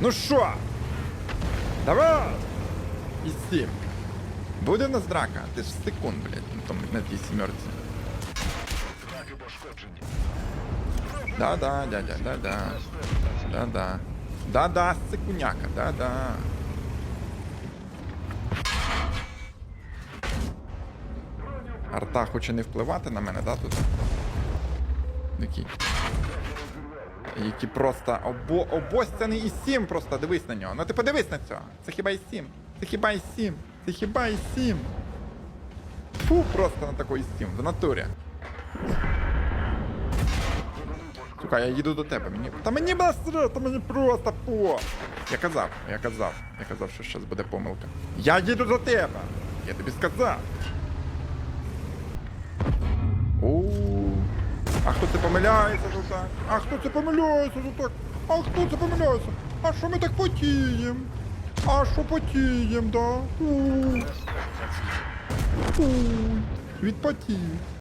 Ну що? Давай! І. Буде в нас драка? Ти ж секунд, блядь, на, тому, на тій сімерці. Да-да, дядя, да-да. Да-да. Да-да, секуняка, да-да. Арта хоче не впливати на мене, да, тут? Які? Які просто обо... обоцяний і сім просто дивись на нього. Ну ти подивись на цього. Це хіба і сім. Це хіба і сім. Це хіба і сім. Фу, просто на такий сім, в натурі. Сука, я їду до тебе. Мені. Та мені та мені просто по. Я казав, я казав, я казав, що зараз буде помилка. Я їду до тебе. Я тобі сказав. Це помиляється тут так? А хто це помиляється тут так? А хто це помиляється? А що ми так потієм? А що потієм, да? У. У. Відпотів.